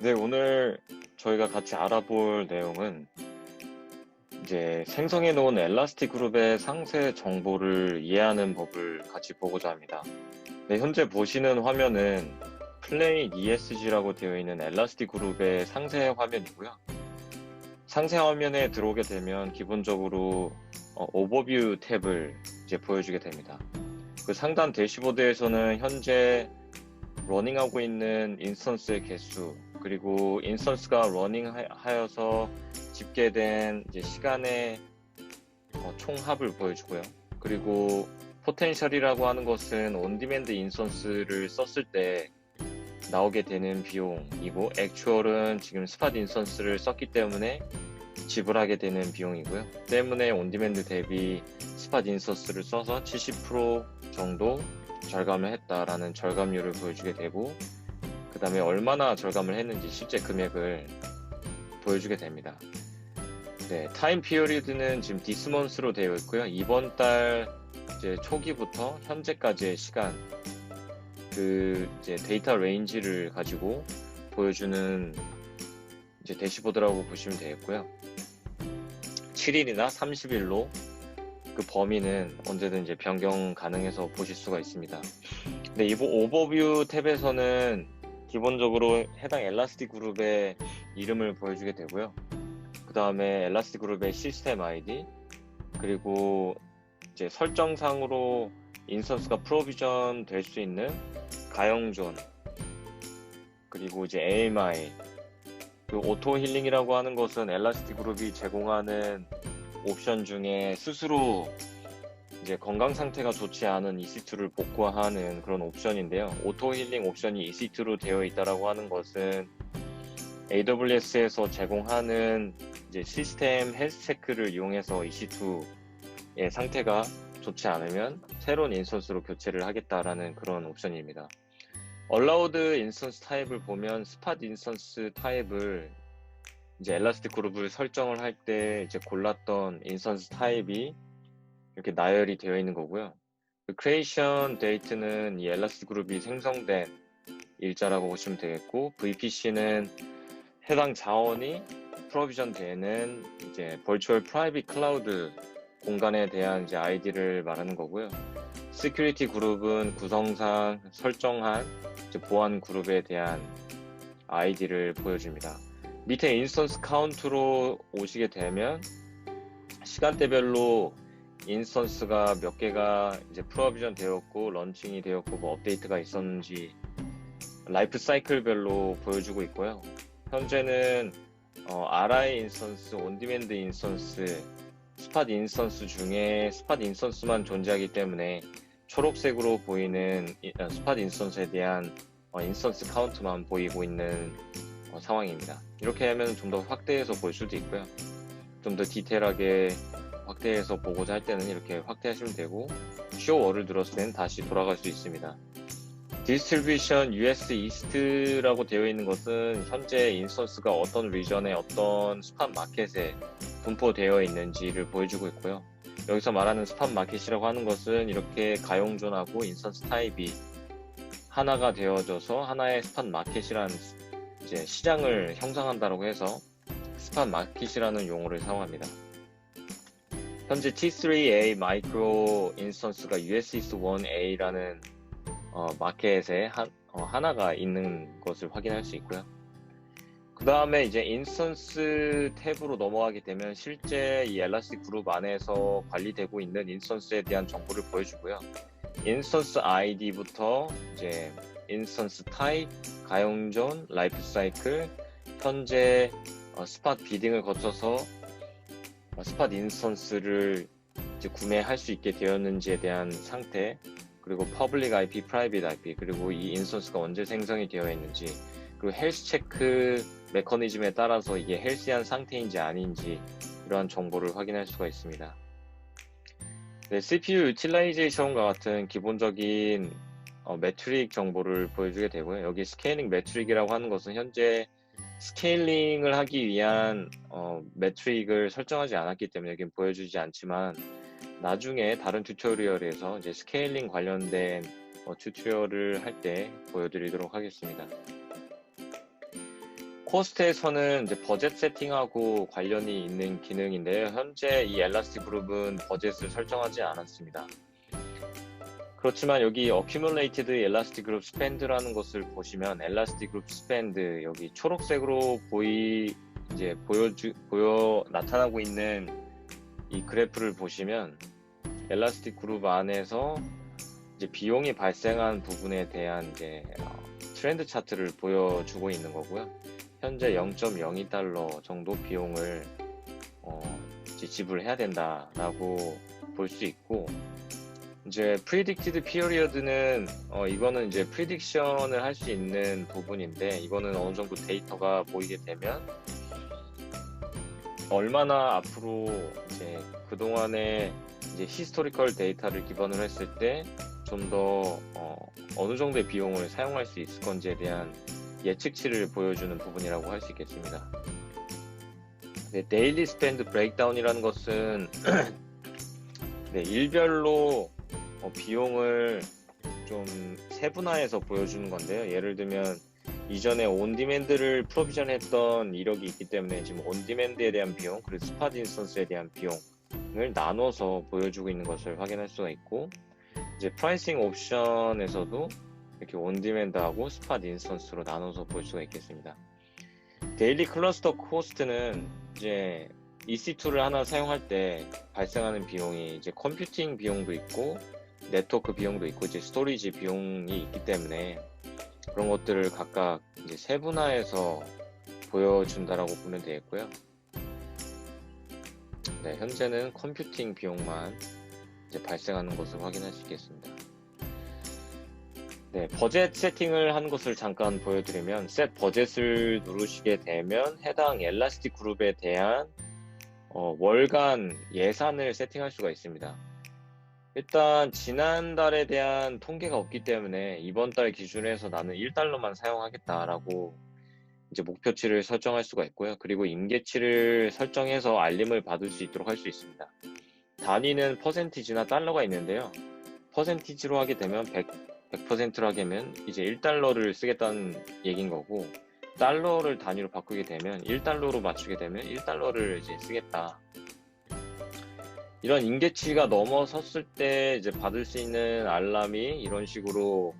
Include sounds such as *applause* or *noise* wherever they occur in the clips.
네, 오늘 저희가 같이 알아볼 내용은 이제 생성해 놓은 엘라스틱 그룹의 상세 정보를 이해하는 법을 같이 보고자 합니다. 네, 현재 보시는 화면은 플레인 ESG라고 되어 있는 엘라스틱 그룹의 상세 화면이고요. 상세 화면에 들어오게 되면 기본적으로 어, 오버뷰 탭을 이제 보여주게 됩니다. 그 상단 대시보드에서는 현재 러닝하고 있는 인스턴스의 개수 그리고 인스턴스가 러닝하여서 집계된 시간의 어, 총합을 보여주고요. 그리고 포텐셜이라고 하는 것은 온디맨드 인스턴스를 썼을 때 나오게 되는 비용이고 액추얼은 지금 스팟 인스턴스를 썼기 때문에 지불하게 되는 비용이고요. 때문에 온디맨드 대비 스팟 인스턴스를 써서 70% 정도 절감을 했다라는 절감률을 보여주게 되고 그 다음에 얼마나 절감을 했는지 실제 금액을 보여주게 됩니다. 네, 타임 피어리드는 지금 디스먼스로 되어 있고요. 이번 달 이제 초기부터 현재까지의 시간 그 이제 데이터 레인지를 가지고 보여주는 이제 대시보드라고 보시면 되겠고요. 7일이나 30일로 그 범위는 언제든 이제 변경 가능해서 보실 수가 있습니다. 근데 이 오버뷰 탭에서는 기본적으로 해당 엘라스틱 그룹의 이름을 보여주게 되고요. 그 다음에 엘라스틱 그룹의 시스템 아이디 그리고 이제 설정상으로 인스턴스가 프로비전 될 수 있는 가용존 그리고 이제 AMI 그 오토 힐링이라고 하는 것은 엘라스틱 그룹이 제공하는 옵션 중에 스스로 이제 건강 상태가 좋지 않은 EC2를 복구하는 그런 옵션인데요. 오토 힐링 옵션이 EC2로 되어 있다라고 하는 것은 AWS에서 제공하는 이제 시스템 헬스 체크를 이용해서 EC2의 상태가 좋지 않으면 새로운 인스턴스로 교체를 하겠다라는 그런 옵션입니다. 얼라우드 인스턴스 타입을 보면 스팟 인스턴스 타입을 이제 엘라스틱 그룹을 설정을 할 때 이제 골랐던 인스턴스 타입이 이렇게 나열이 되어 있는 거고요. 그 크리에이션 데이트는 이 엘라스틱 그룹이 생성된 일자라고 보시면 되겠고 VPC는 해당 자원이 프로비전 되는 이제 벌추얼 프라이빗 클라우드 공간에 대한 이제 아이디를 말하는 거고요. 시큐리티 그룹은 구성상 설정한 보안 그룹에 대한 아이디를 보여줍니다. 밑에 인스턴스 카운트로 오시게 되면 시간대별로 인스턴스가 몇 개가 이제 프로비전 되었고 런칭이 되었고 뭐 업데이트가 있었는지 라이프 사이클별로 보여주고 있고요. 현재는 어, RI 인스턴스, 온디맨드 인스턴스, 스팟 인스턴스 중에 스팟 인스턴스만 존재하기 때문에 초록색으로 보이는 어, 스팟 인스턴스에 대한 어, 인스턴스 카운트만 보이고 있는 어, 상황입니다. 이렇게 하면 좀 더 확대해서 볼 수도 있고요. 좀 더 디테일하게 확대해서 보고자 할 때는 이렇게 확대하시면 되고 쇼워를 들었을 때는 다시 돌아갈 수 있습니다. 디스트리뷰션 US 이스트라고 되어 있는 것은 현재 인스턴스가 어떤 리전에 어떤 스팟 마켓에 분포되어 있는지를 보여주고 있고요. 여기서 말하는 스팟 마켓이라고 하는 것은 이렇게 가용존하고 인스턴스 타입이 하나가 되어져서 하나의 스팟 마켓이라는 이제 시장을 형성한다고 해서 스팟 마켓이라는 용어를 사용합니다. 현재 T3A 마이크로 인스턴스가 USS1A라는 어, 마켓에 한, 어, 하나가 있는 것을 확인할 수 있고요. 그 다음에 이제 인스턴스 탭으로 넘어가게 되면 실제 이 엘라스틱 그룹 안에서 관리되고 있는 인스턴스에 대한 정보를 보여주고요. 인스턴스 아이디부터 이제 인스턴스 타입, 가용존, 라이프 사이클, 현재 어, 스팟 비딩을 거쳐서 어, 스팟 인스턴스를 구매할 수 있게 되었는지에 대한 상태, 그리고 퍼블릭 IP, 프라이빗 IP, 그리고 이 인스턴스가 언제 생성이 되어 있는지, 그리고 헬스 체크 메커니즘에 따라서 이게 헬스한 상태인지 아닌지 이러한 정보를 확인할 수가 있습니다. 네, CPU 유틸라이제이션과 같은 기본적인 어, 매트릭 정보를 보여주게 되고요. 여기 스케일링 매트릭이라고 하는 것은 현재 스케일링을 하기 위한 어, 매트릭을 설정하지 않았기 때문에 여기 보여주지 않지만 나중에 다른 튜토리얼에서 이제 스케일링 관련된 어, 튜토리얼을 할 때 보여드리도록 하겠습니다. 코스트에서는 이제 버젯 세팅하고 관련이 있는 기능인데요. 현재 이 엘라스틱 그룹은 버젯을 설정하지 않았습니다. 그렇지만 여기 accumulated elastic group spend라는 것을 보시면 elastic group spend 여기 초록색으로 보이 이제 보여주 보여 나타나고 있는 이 그래프를 보시면 엘라스틱 그룹 안에서 이제 비용이 발생한 부분에 대한 이제 어, 트렌드 차트를 보여주고 있는 거고요. 현재 0.02달러 정도 비용을 어, 지불해야 된다라고 볼 수 있고 이제 predicted period는 어, 이거는 이제 프리딕션을 할 수 있는 부분인데 이거는 어느 정도 데이터가 보이게 되면 얼마나 앞으로 이제 그동안의 이제 히스토리컬 데이터를 기반으로 했을 때 좀더 어, 느 정도의 비용을 사용할 수 있을 건지에 대한 예측치를 보여주는 부분이라고 할 수 있겠습니다. 네, 데일리 스펜드 브레이크다운이라는 것은 *clears throat* 네, 일별로 어, 비용을 좀 세분화해서 보여주는 건데요. 예를 들면 이전에 온디맨드를 프로비전 했던 이력이 있기 때문에 지금 온디맨드에 대한 비용 그리고 스팟 인스턴스에 대한 비용을 나눠서 보여주고 있는 것을 확인할 수가 있고 이제 프라이싱 옵션에서도 이렇게 온디맨드하고 스팟 인스턴스로 나눠서 볼 수가 있겠습니다. 데일리 클러스터 코스트는 이제 EC2를 하나 사용할 때 발생하는 비용이 이제 컴퓨팅 비용도 있고 네트워크 비용도 있고 이제 스토리지 비용이 있기 때문에 그런 것들을 각각 이제 세분화해서 보여준다라고 보면 되겠고요. 네, 현재는 컴퓨팅 비용만 이제 발생하는 것을 확인할 수 있겠습니다. 네, 버젯 세팅을 한 것을 잠깐 보여드리면 셋 버젯을 누르시게 되면 해당 엘라스틱 그룹에 대한 어, 월간 예산을 세팅할 수가 있습니다. 일단 지난달에 대한 통계가 없기 때문에 이번 달 기준으로 해서 나는 1달러만 사용하겠다라고 이제 목표치를 설정할 수가 있고요. 그리고 임계치를 설정해서 알림을 받을 수 있도록 할 수 있습니다. 단위는 퍼센티지나 달러가 있는데요. 퍼센티지로 하게 되면 100, 100%로 하게 되면 이제 1달러를 쓰겠다는 얘긴 거고 달러를 단위로 바꾸게 되면 1달러로 맞추게 되면 1달러를 이제 쓰겠다. 이런 임계치가 넘어섰을 때 이제 받을 수 있는 알람이 이런 식으로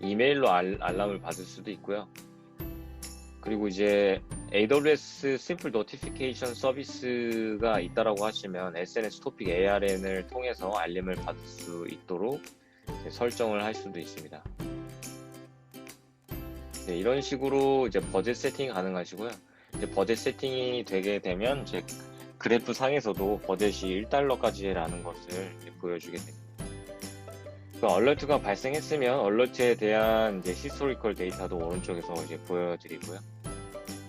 이메일로 알, 알람을 받을 수도 있고요. 그리고 이제 AWS Simple Notification 서비스가 있다라고 하시면 SNS 토픽 ARN을 통해서 알림을 받을 수 있도록 설정을 할 수도 있습니다. 네, 이런 식으로 이제 버젯 세팅 가능하시고요. 이제 버젯 세팅이 되게 되면 이제 그래프 상에서도 버젯이 1달러까지라는 것을 보여주게 됩니다. 그 얼러트가 발생했으면 얼러트에 대한 이제 히스토리컬 데이터도 오른쪽에서 이제 보여드리고요.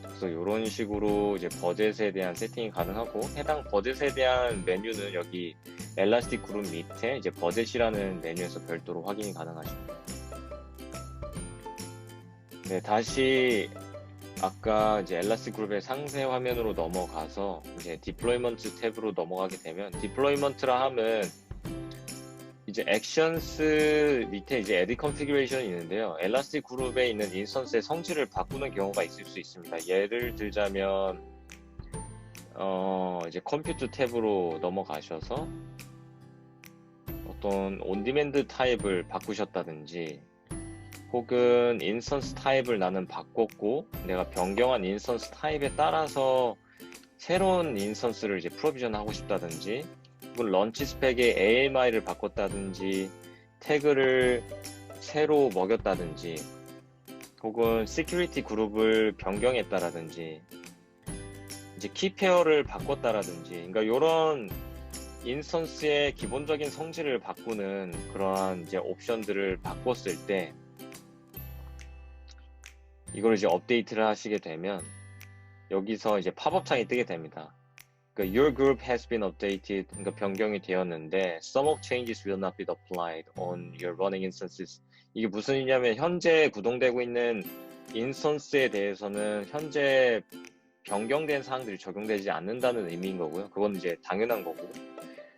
그래서 이런 식으로 이제 버젯에 대한 세팅이 가능하고 해당 버젯에 대한 메뉴는 여기 엘라스틱 그룹 밑에 이제 버젯이라는 메뉴에서 별도로 확인이 가능하십니다. 네, 다시 아까 이제 엘라스틱 그룹의 상세 화면으로 넘어가서 이제 디플로이먼트 탭으로 넘어가게 되면 디플로이먼트라 함은 이제 액션스 밑에 이제 에디 컨피규레이션이 있는데요. 엘라스틱 그룹에 있는 인스턴스의 성질을 바꾸는 경우가 있을 수 있습니다. 예를 들자면 어 이제 컴퓨터 탭으로 넘어가셔서 어떤 온디맨드 타입을 바꾸셨다든지 혹은 인스턴스 타입을 나는 바꿨고 내가 변경한 인스턴스 타입에 따라서 새로운 인스턴스를 이제 프로비전 하고 싶다든지 혹은 런치 스펙의 AMI를 바꿨다든지 태그를 새로 먹였다든지 혹은 시큐리티 그룹을 변경했다라든지 이제 키페어를 바꿨다라든지 그러니까 이런 인스턴스의 기본적인 성질을 바꾸는 그러한 이제 옵션들을 바꿨을 때 이걸 이제 업데이트를 하시게 되면 여기서 이제 팝업 창이 뜨게 됩니다. 그러니까 Your group has been updated. 그러니까 변경이 되었는데 some of changes will not be applied on your running instances. 이게 무슨 의미냐면 현재 구동되고 있는 인스턴스에 대해서는 현재 변경된 사항들이 적용되지 않는다는 의미인 거고요. 그건 이제 당연한 거고.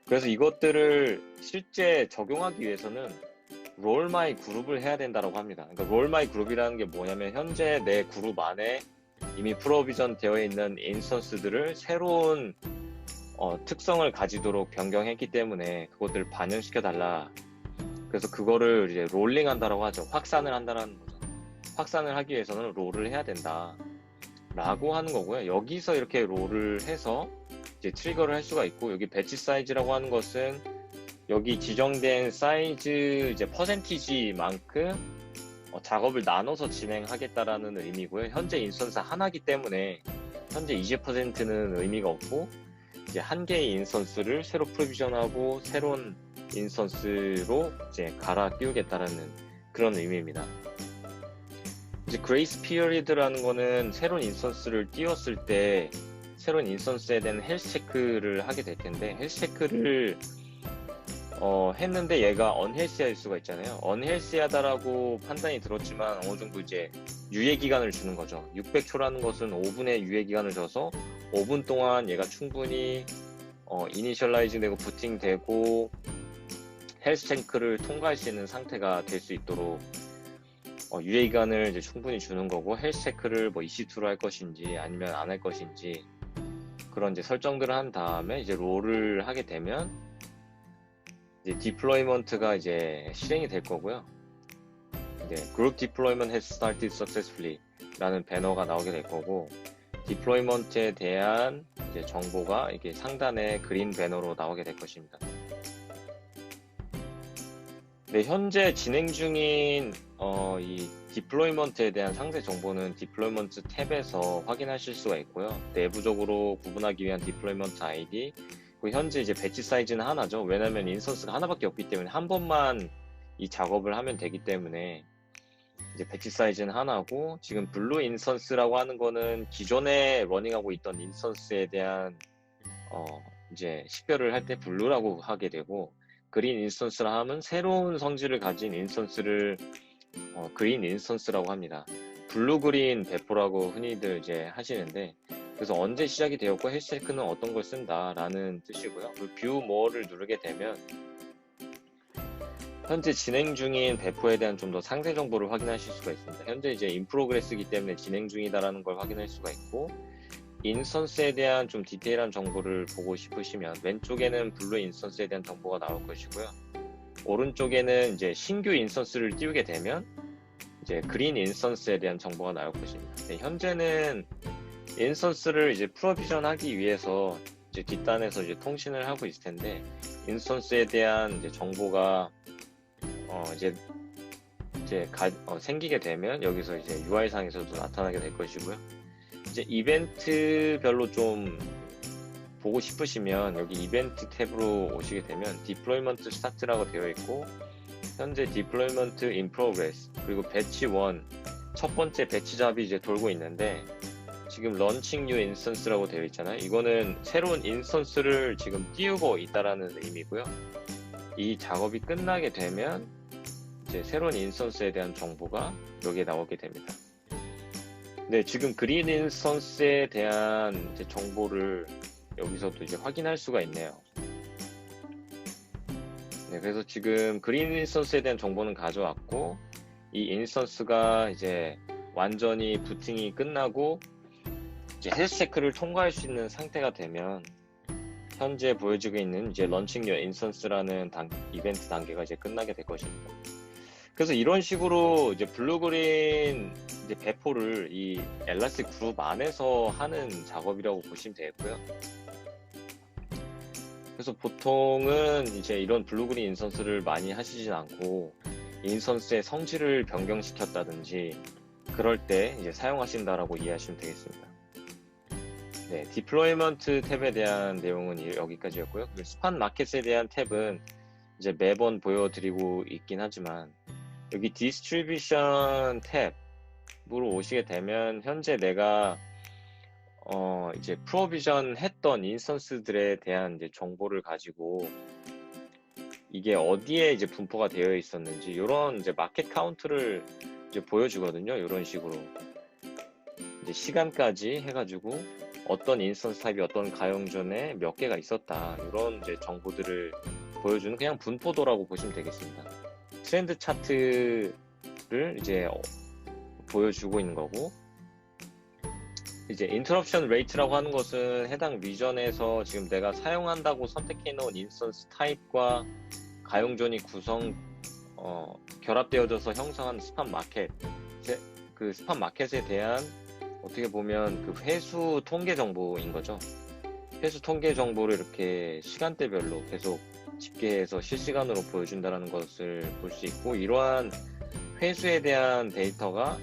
그래서 이것들을 실제 적용하기 위해서는 롤 마이 그룹을 해야 된다라고 합니다. 그러니까 롤 마이 그룹이라는 게 뭐냐면 현재 내 그룹 안에 이미 프로비전 되어 있는 인스턴스들을 새로운 어, 특성을 가지도록 변경했기 때문에 그것들을 반영시켜 달라. 그래서 그거를 이제 롤링 한다라고 하죠. 확산을 한다라는 거죠. 확산을 하기 위해서는 롤을 해야 된다. 라고 하는 거고요. 여기서 이렇게 롤을 해서 이제 트리거를 할 수가 있고 여기 배치 사이즈라고 하는 것은 여기 지정된 사이즈 이제 퍼센티지만큼 어, 작업을 나눠서 진행하겠다라는 의미고요. 현재 인스턴스 하나기 때문에 현재 20%는 의미가 없고 이제 한 개의 인스턴스를 새로 프로비전하고 새로운 인스턴스로 이제 갈아 끼우겠다라는 그런 의미입니다. 이제 그레이스 피어리드라는 거는 새로운 인스턴스를 띄웠을 때 새로운 인스턴스에 대한 헬스 체크를 하게 될 텐데 헬스 체크를 어, 했는데 얘가 언헬시할 수가 있잖아요. 언헬시하다라고 판단이 들었지만 어느 정도 이제 유예 기간을 주는 거죠. 600초라는 것은 5분의 유예 기간을 줘서 5분 동안 얘가 충분히 어, 이니셜라이징 되고 부팅 되고 헬스 탱크를 통과할 수 있는 상태가 될 수 있도록 어, 유예 기간을 이제 충분히 주는 거고 헬스 체크를 뭐 EC2로 할 것인지 아니면 안 할 것인지 그런 이제 설정들을 한 다음에 이제 롤을 하게 되면 이제 디플로이먼트가 이제 실행이 될 거고요. 이제 Group Deployment has started successfully 라는 배너가 나오게 될 거고 디플로이먼트에 대한 이제 정보가 이게 상단에 그린 배너로 나오게 될 것입니다. 네, 현재 진행 중인 어, 이 디플로이먼트에 대한 상세 정보는 디플로이먼트 탭에서 확인하실 수가 있고요. 내부적으로 구분하기 위한 디플로이먼트 아이디, 그리고 현재 이제 배치 사이즈는 하나죠. 왜냐하면 인스턴스가 하나밖에 없기 때문에 한 번만 이 작업을 하면 되기 때문에 이제 배치 사이즈는 하나고 지금 블루 인스턴스라고 하는 거는 기존에 러닝하고 있던 인스턴스에 대한 어, 이제 식별을 할 때 블루라고 하게 되고 그린 인스턴스라 하면 새로운 성질을 가진 인스턴스를 어, 그린 인스턴스라고 합니다. 블루 그린 배포라고 흔히들 이제 하시는데 그래서 언제 시작이 되었고 해시태그는 어떤 걸 쓴다라는 뜻이고요. 뷰 모어를 누르게 되면 현재 진행 중인 배포에 대한 좀 더 상세 정보를 확인하실 수가 있습니다. 현재 이제 인프로그레스이기 때문에 진행 중이다라는 걸 확인할 수가 있고 인스턴스에 대한 좀 디테일한 정보를 보고 싶으시면 왼쪽에는 블루 인스턴스에 대한 정보가 나올 것이고요. 오른쪽에는 이제 신규 인스턴스를 띄우게 되면 이제 그린 인스턴스에 대한 정보가 나올 것입니다. 네, 현재는 인스턴스를 이제 프로비전 하기 위해서 이제 뒷단에서 이제 통신을 하고 있을 텐데 인스턴스에 대한 이제 정보가 어 이제 이제 가, 어, 생기게 되면 여기서 이제 UI상에서도 나타나게 될 것이고요. 이제 이벤트별로 좀 보고 싶으시면 여기 이벤트 탭으로 오시게 되면 디플로이먼트 스타트라고 되어 있고 현재 디플로이먼트 인 프로그레스 그리고 배치 1첫 번째 배치 잡이 이제 돌고 있는데 지금 런칭 뉴 인스턴스라고 되어 있잖아요. 이거는 새로운 인스턴스를 지금 띄우고 있다라는 의미고요. 이 작업이 끝나게 되면 이제 새로운 인스턴스에 대한 정보가 여기에 나오게 됩니다. 네, 지금 그린 인스턴스에 대한 정보를 여기서도 이제 확인할 수가 있네요. 네, 그래서 지금 그린 인스턴스에 대한 정보는 가져왔고 이 인스턴스가 이제 완전히 부팅이 끝나고 이제 헬스 체크를 통과할 수 있는 상태가 되면 현재 보여지고 있는 이제 런칭 요 인스턴스라는 단, 이벤트 단계가 이제 끝나게 될 것입니다. 그래서 이런 식으로 이제 블루그린 이제 배포를 이 엘라스 그룹 안에서 하는 작업이라고 보시면 되고요. 그래서 보통은 이제 이런 블루그린 인선스를 많이 하시진 않고 인선스의 성질을 변경시켰다든지 그럴 때 이제 사용하신다라고 이해하시면 되겠습니다. 네, 디플로이먼트 탭에 대한 내용은 여기까지였고요. 스판 마켓에 대한 탭은 이제 매번 보여드리고 있긴 하지만 여기 디스트리뷰션 탭으로 오시게 되면 현재 내가 어 이제 프로비전 했던 인스턴스들에 대한 이제 정보를 가지고 이게 어디에 이제 분포가 되어 있었는지 이런 이제 마켓 카운트를 이제 보여주거든요. 이런 식으로 이제 시간까지 해가지고 어떤 인스턴스 타입이 어떤 가용전에 몇 개가 있었다 이런 이제 정보들을 보여주는 그냥 분포도라고 보시면 되겠습니다. 트렌드 차트를 이제 어, 보여주고 있는 거고 이제 인터럽션 레이트라고 하는 것은 해당 리전에서 지금 내가 사용한다고 선택해 놓은 인스턴스 타입과 가용존이 구성 어, 결합되어져서 형성한 스팟 마켓 제- 그 스팟 마켓에 대한 어떻게 보면 그 회수 통계 정보인 거죠. 회수 통계 정보를 이렇게 시간대별로 계속 집계해서 실시간으로 보여준다는 것을 볼 수 있고 이러한 회수에 대한 데이터가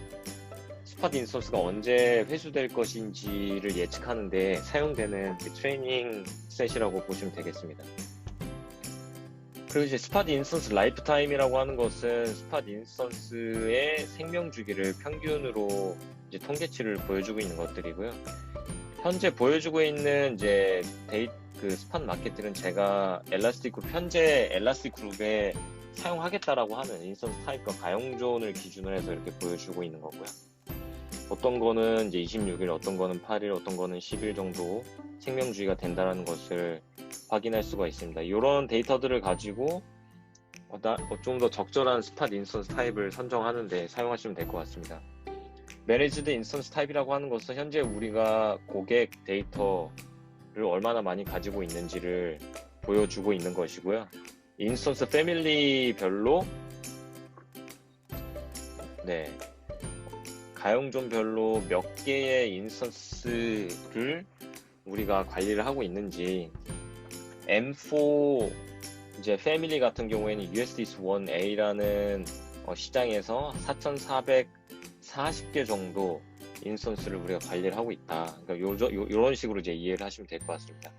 스팟 인스턴스가 언제 회수될 것인지를 예측하는데 사용되는 그 트레이닝 셋이라고 보시면 되겠습니다. 그리고 이제 스팟 인스턴스 라이프 타임이라고 하는 것은 스팟 인스턴스의 생명 주기를 평균으로 이제 통계치를 보여주고 있는 것들이고요. 현재 보여주고 있는 이제 데이 그 스팟 마켓들은 제가 엘라스틱 그룹 현재 엘라스틱 그룹에 사용하겠다라고 하는 인스턴스 타입과 가용존을 기준으로 해서 이렇게 보여주고 있는 거고요. 어떤 거는 이제 26일, 어떤 거는 8일, 어떤 거는 10일 정도 생명주의가 된다는 것을 확인할 수가 있습니다. 이런 데이터들을 가지고 어, 좀더 적절한 스팟 인스턴스 타입을 선정하는데 사용하시면 될 것 같습니다. 매니지드 인스턴스 타입이라고 하는 것은 현재 우리가 고객 데이터를 얼마나 많이 가지고 있는지를 보여주고 있는 것이고요. 인스턴스 패밀리별로 네 가용존별로 몇 개의 인스턴스를 우리가 관리를 하고 있는지 M4 이제 패밀리 같은 경우에는 USDS1A라는 어, 시장에서 4,440개 정도 인스턴스를 우리가 관리를 하고 있다. 그러니까 요런 식으로 이제 이해를 하시면 될 것 같습니다.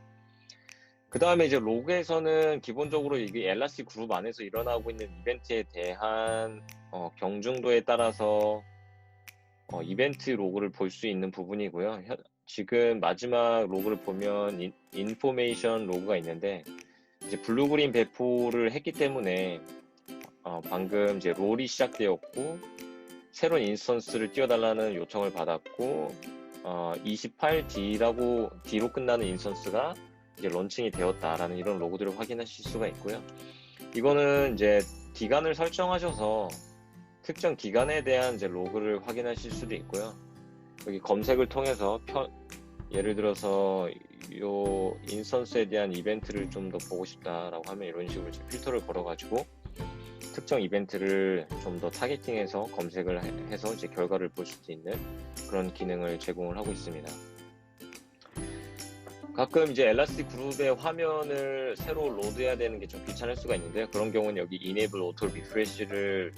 그 다음에 이제 로그에서는 기본적으로 이게 엘라시 그룹 안에서 일어나고 있는 이벤트에 대한 어, 경중도에 따라서 어, 이벤트 로그를 볼 수 있는 부분이고요. 현- 지금 마지막 로그를 보면 인, 인포메이션 로그가 있는데 이제 블루그린 배포를 했기 때문에 어, 방금 이제 롤이 시작되었고 새로운 인스턴스를 띄워달라는 요청을 받았고 어, 28D라고 D로 끝나는 인스턴스가 이제 런칭이 되었다라는 이런 로고들을 확인하실 수가 있고요. 이거는 이제 기간을 설정하셔서 특정 기간에 대한 이제 로그를 확인하실 수도 있고요. 여기 검색을 통해서 편- 예를 들어서 요 인스턴스에 대한 이벤트를 좀 더 보고 싶다라고 하면 이런 식으로 이제 필터를 걸어가지고 특정 이벤트를 좀 더 타겟팅해서 검색을 해- 해서 이제 결과를 볼 수 있는 그런 기능을 제공을 하고 있습니다. 가끔 이제 엘라스틱 그룹의 화면을 새로 로드해야 되는 게 좀 귀찮을 수가 있는데요. 그런 경우는 여기 Enable Auto Refresh를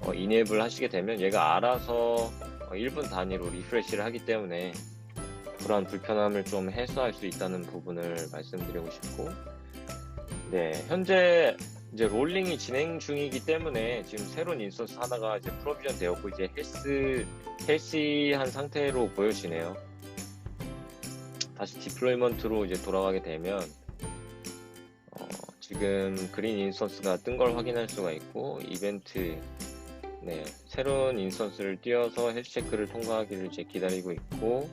어, Enable 하시게 되면 얘가 알아서 어, 1분 단위로 리프레시를 하기 때문에 그러한 불편함을 좀 해소할 수 있다는 부분을 말씀드리고 싶고 네 현재 이제 롤링이 진행 중이기 때문에 지금 새로운 인스턴스 하나가 이제 프로비전 되었고 이제 헬스 헬시한 상태로 보여지네요. 다시 디플로이먼트로 이제 돌아가게 되면 어, 지금 그린 인스턴스가 뜬 걸 확인할 수가 있고 이벤트 네 새로운 인스턴스를 띄워서 헬스 체크를 통과하기를 이제 기다리고 있고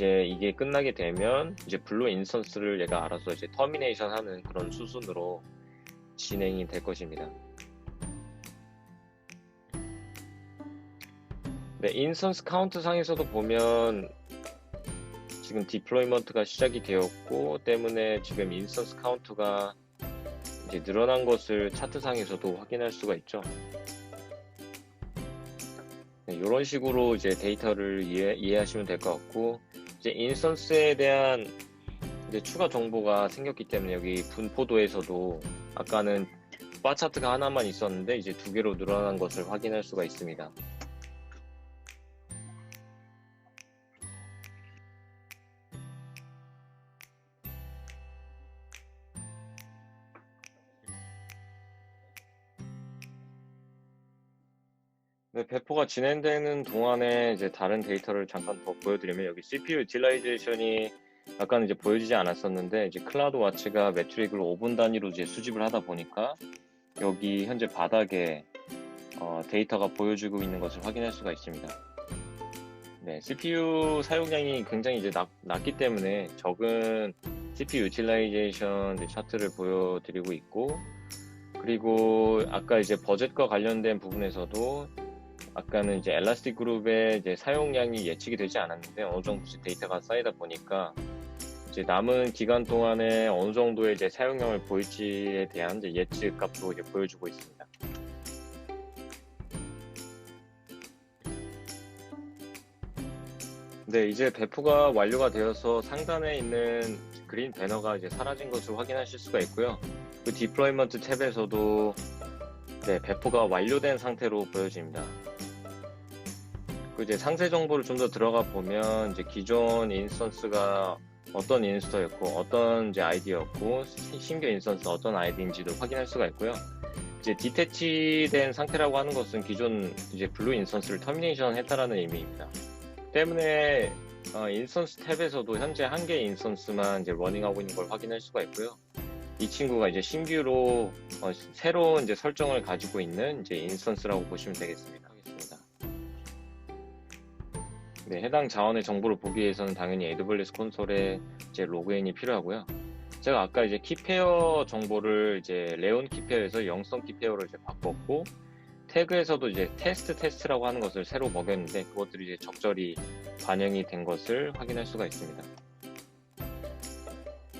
이제 이게 끝나게 되면 이제 블루 인스턴스를 얘가 알아서 이제 터미네이션 하는 그런 수순으로 진행이 될 것입니다. 네, 인스턴스 카운트 상에서도 보면 지금 디플로이먼트가 시작이 되었고 때문에 지금 인스턴스 카운트가 이제 늘어난 것을 차트상에서도 확인할 수가 있죠. 네, 이런 식으로 이제 데이터를 이해, 이해하시면 될 것 같고 이제 인스턴스에 대한 이제 추가 정보가 생겼기 때문에 여기 분포도에서도 아까는 바 차트가 하나만 있었는데 이제 두 개로 늘어난 것을 확인할 수가 있습니다. 배포가 진행되는 동안에 이제 다른 데이터를 잠깐 더 보여드리면 여기 CPU 유틸라이제이션이 아까는 이제 보여지지 않았었는데 이제 클라우드 와치가 매트릭을 5분 단위로 이제 수집을 하다 보니까 여기 현재 바닥에 어, 데이터가 보여주고 있는 것을 확인할 수가 있습니다. 네, CPU 사용량이 굉장히 이제 낮, 낮기 때문에 적은 CPU 유틸라이제이션 차트를 보여드리고 있고 그리고 아까 이제 버젯과 관련된 부분에서도 아까는 이제 엘라스틱 그룹의 이제 사용량이 예측이 되지 않았는데 어느 정도 데이터가 쌓이다 보니까 이제 남은 기간 동안에 어느 정도의 이제 사용량을 보일지에 대한 이제 예측 값도 이제 보여주고 있습니다. 네, 이제 배포가 완료가 되어서 상단에 있는 그린 배너가 이제 사라진 것을 확인하실 수가 있고요. 그 디플로이먼트 탭에서도 네, 배포가 완료된 상태로 보여집니다. 그 이제 상세 정보를 좀 더 들어가 보면 이제 기존 인스턴스가 어떤 인스터였고 어떤 이제 아이디였고 신규 인스턴스 어떤 아이디인지도 확인할 수가 있고요. 이제 디태치된 상태라고 하는 것은 기존 이제 블루 인스턴스를 터미네이션 했다라는 의미입니다. 때문에 어, 인스턴스 탭에서도 현재 한 개의 인스턴스만 이제 러닝하고 있는 걸 확인할 수가 있고요. 이 친구가 이제 신규로 어, 새로운 이제 설정을 가지고 있는 이제 인스턴스라고 보시면 되겠습니다. 네, 해당 자원의 정보를 보기 위해서는 당연히 AWS 콘솔에 이제 로그인이 필요하고요. 제가 아까 이제 키페어 정보를 이제 레온 키페어에서 영성 키페어로 이제 바꿨고 태그에서도 이제 테스트 테스트라고 하는 것을 새로 먹였는데 그것들이 이제 적절히 반영이 된 것을 확인할 수가 있습니다.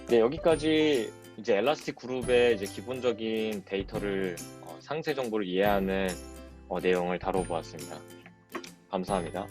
네, 여기까지 이제 엘라스틱 그룹의 이제 기본적인 데이터를 어, 상세 정보를 이해하는 어, 내용을 다뤄보았습니다. 감사합니다.